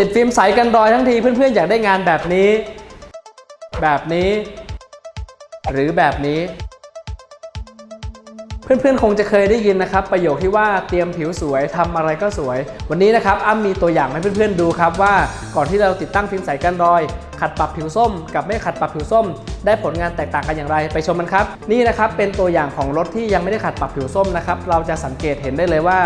ติดฟิล์มใสกันรอยทั้งทีเพื่อนๆอยากได้งานแบบนี้ แบบนี้ หรือแบบนี้ เพื่อนๆคงจะเคยได้ยินนะครับ ประโยคที่ว่าเตรียมผิวสวยทำอะไรก็สวย วันนี้นะครับอ้ำมีตัวอย่างให้เพื่อนๆดูครับว่าก่อนที่เราติดตั้งฟิล์มใสกันรอย ขัดปรับผิวส้ม กับไม่ขัดปรับผิวส้ม ได้ผลงานแตกต่างกันอย่างไรไปชมมันครับ นี่นะครับเป็นตัวอย่างของรถที่ยังไม่ได้ขัดปรับผิวส้มนะครับเราจะสังเกตเห็นได้เลยว่า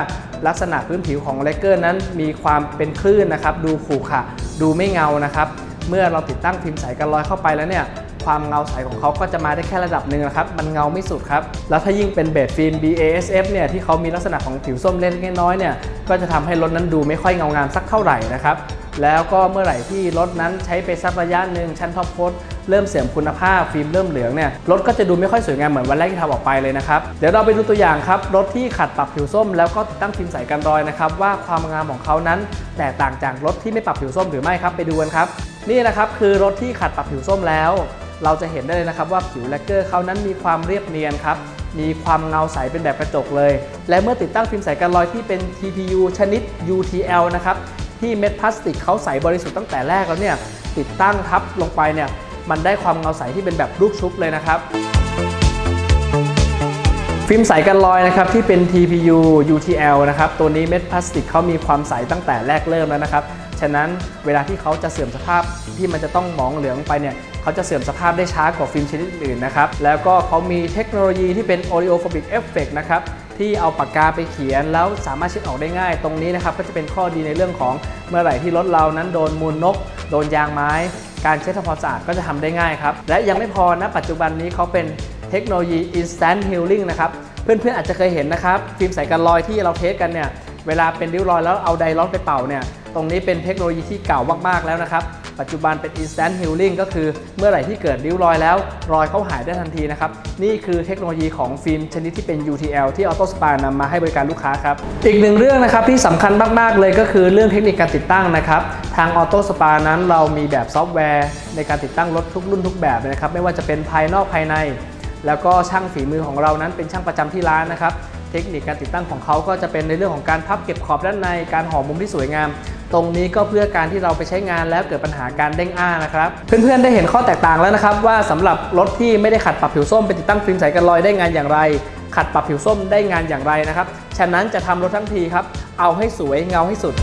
ลักษณะพื้นผิวของเลกเกอร์นั้นมีความเป็นคลื่นนะครับดูขรุขระดูไม่เงานะครับเมื่อเราติดตั้งฟิล์มใสกันรอยเข้าไปแล้วเนี่ยความเงาใสของเขาก็จะมาได้แค่ระดับหนึ่งนะครับ มันเงาไม่สุดครับ แล้วถ้ายิ่งเป็นเบสฟิล์ม BASF เนี่ย ที่เขามีลักษณะของผิวส้มเล็กน้อยเนี่ย ก็จะทำให้รถนั้นดูไม่ค่อยเงางามสักเท่าไหร่นะครับ แล้วก็เมื่อไหร่ที่รถนั้นใช้ไปสักระยะหนึ่งชั้นท็อปโคตเริ่มเสื่อมคุณภาพฟิล์มเริ่มเหลืองเนี่ยรถก็จะดูไม่ค่อยสวยงามเหมือนวันแรกที่ทำออกไปเลยนะครับเดี๋ยวเราไปดูตัวอย่างครับรถที่ขัดปรับผิวส้ม แล้วก็ติดตั้งฟิล์มใสกันรอยนะครับว่าความงามของเขานั้น แตกต่างจากรถที่ไม่ปรับผิวส้มหรือไม่ครับไปดูกันครับ นี่นะครับคือรถที่ขัดปรับผิวส้มแล้ว เราจะเห็นได้เลยนะครับว่าผิวแลกเกอร์เขานั้นมีความเรียบเนียนครับมีความเงาใสเป็นแบบกระจกเลย และเมื่อติดตั้งฟิล์มใสกันรอยที่เป็น TPU ชนิด UTL นะครับ ที่เม็ดพลาสติกเขาใสบริสุทธิ์ตั้งแต่แรกแล้วเนี่ยติดตั้งทับลงไปเนี่ยมันได้ความเงาใสที่เป็นแบบลูกชุบเลยนะครับ ฟิล์มใสกันรอยนะครับที่เป็น TPU UTL นะครับตัวนี้เม็ดพลาสติกเขามีความใสตั้งแต่แรกเริ่มแล้วนะครับฉะนั้นเวลาที่เขาจะเสื่อมสภาพที่มันจะต้องหมองเหลืองไปเนี่ยเขาจะเสื่อมสภาพได้ช้ากว่าฟิล์มชนิดอื่นนะครับแล้วก็เขามีเทคโนโลยีที่เป็น Oleophobic Effect นะครับ ที่เอาปากกาไปเขียน แล้วสามารถเช็ดออกได้ง่าย ตรงนี้นะครับก็จะเป็นข้อดีในเรื่องของเมื่อไหร่ที่รถเรานั้นโดนมูลนก โดนยางไม้ การเช็ดทำความสะอาดก็จะทำได้ง่ายครับ และยังไม่พอนะปัจจุบันนี้เขาเป็นเทคโนโลยี Instant Healing นะครับ เพื่อนๆอาจจะเคยเห็นนะครับ ฟิล์มใส่กันรอยที่เราเทสกันเนี่ยเวลาเป็นริ้วรอยแล้วเอาไดร้อนไปเป่าเนี่ยตรงนี้เป็นเทคโนโลยีที่เก่ามากๆแล้วนะครับ ปัจจุบันเป็น instant healing ก็คือเมื่อไหร่ที่เกิดริ้วรอยแล้ว รอยเขาหายได้ทันทีนะครับ นี่คือเทคโนโลยีของฟิล์มชนิดที่เป็น UTL ที่ Auto Spa นำมาให้บริการลูกค้าครับ อีกหนึ่งเรื่องนะครับที่สำคัญมาก ๆ เลยก็คือเรื่องเทคนิคการติดตั้งนะครับ ทาง Auto Spa นั้นเรามีแบบซอฟต์แวร์ ในการติดตั้งรถทุกรุ่นทุกแบบเลยนะครับไม่ว่าจะเป็นภายนอกภายใน แล้วก็ช่างฝีมือของเรานั้นเป็นช่างประจำที่ร้านนะครับเทคนิคการติดตั้งของเขาก็จะเป็นในเรื่องของการพับเก็บขอบด้านใน การห่อมุมที่สวยงาม ตรงนี้ก็เพื่อการที่เราไปใช้งานแล้วเกิดปัญหาการเด้งอ้านะครับ เพื่อนๆได้เห็นข้อแตกต่างแล้วนะครับว่าสำหรับรถที่ไม่ได้ขัดปรับผิวส้มไปติดตั้งฟิล์มใสกันรอยได้งานอย่างไร ขัดปรับผิวส้มได้งานอย่างไรนะครับ ฉะนั้นจะทำรถทั้งทีครับ เอาให้สวยเงาให้สุด